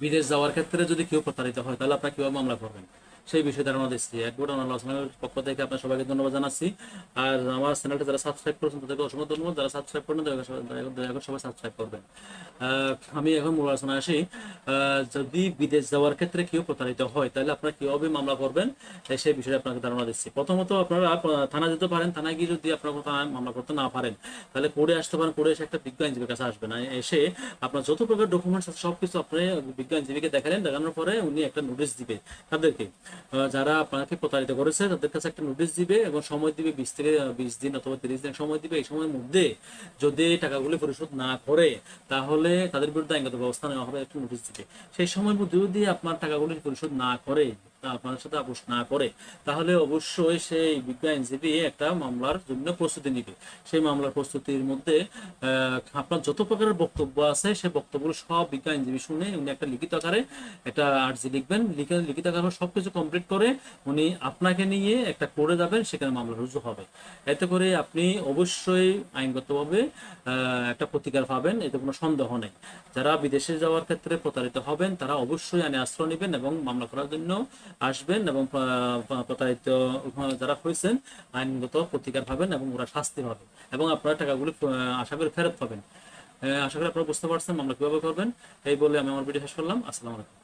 বিদেশ যাওয়ার ক্ষেত্রে যদি কেউ প্রতারিত হয় তাহলে আপনার কীভাবে মামলা করবেন? সেই বিষয়ে ধারণা দিচ্ছি একবার আল্লাহ আসলামের পক্ষ থেকে আপনার সবাইকে ধন্যবাদ জানাচ্ছি। আর আমার চ্যানেলটা যারা সাবস্ক্রাইব করেছেন, তাদেরকে অসংখ্য ধন্যবাদ। যারা সাবস্ক্রাইব করেন তাদেরকে সবাই- সাবস্ক্রাইব করবেন। আমি এখন মূল আলোচনায় আসি। যদি বিদেশ যাওয়ার ক্ষেত্রে কেউ প্রতারিত হয়, তাহলে আপনারা কীভাবে মামলা করবেন? সেই বিষয়ে আপনাকে ধারণা দিচ্ছি। প্রথমত আপনারা থানা যেতে পারেন। থানায় গিয়ে যদি আপনারা থানায় মামলা করতে না পারেন, তাহলে কোর্টে আসতে পারেন। কোর্টে এসে একটা বিজ্ঞ আইনজীবীর কাছে আসবেন। এসে আপনার যত প্রকার ডকুমেন্টস আছে, সবকিছু আপনি বিজ্ঞ আইনজীবীকে দেখালেন। দেখানোর পরে উনি একটা নোটিশ দিবে তাদেরকে। যারা আপনাকে প্রতারিত করেছে, তাদের কাছে একটা নোটিশ দিবে এবং সময় দিবে বিশ থেকে বিশ দিন অথবা তিরিশ দিন সময় দিবে। এই সময়ের মধ্যে যদি টাকাগুলি পরিশোধ না করে, তাহলে তাদের বিরুদ্ধে আইনগত ব্যবস্থা নেওয়া হবে, একটা নোটিশ দিবে। সেই সময়ের মধ্যে যদি আপনার টাকাগুলি পরিশোধ না করে আপনার সাথে আপোষ না করে, তাহলে অবশ্যই সেই বিজ্ঞ আইনজীবী একটা মামলার জন্য প্রস্তুতি নিবে। সেই মামলার প্রস্তুতির মধ্যে আপনার যত প্রকারের বক্তব্য আছে সেই বক্তব্যগুলো সব বিজ্ঞ আইনজীবী শুনে উনি একটা লিখিত আকারে একটা আর্জি লিখবেন, লিখে, লিখিত আকারে সবকিছু কমপ্লিট করে উনি আপনাকে নিয়ে একটা করে যাবেন, সেখানে মামলা রুজু হবে। এতে করে আপনি অবশ্যই আইনগতভাবে একটা প্রতিকার পাবেন, এতে কোনো সন্দেহ নেই। যারা বিদেশে যাওয়ার ক্ষেত্রে প্রতারিত হবেন, তারা অবশ্যই আইনে আশ্রয় নেবেন এবং মামলা করার জন্য আসবেন এবং প্রতারিত যারা হয়েছেন, আইনগত প্রতিকার পাবেন এবং ওরা শাস্তি পাবেন এবং আপনারা টাকাগুলি আশা করি ফেরত পাবেন। আশা করি আপনারা বুঝতে পারছেন আমরা কীভাবে করবেন, এই বলে আমি আমার ভিডিও শেষ করলাম। আসসালামু আলাইকুম।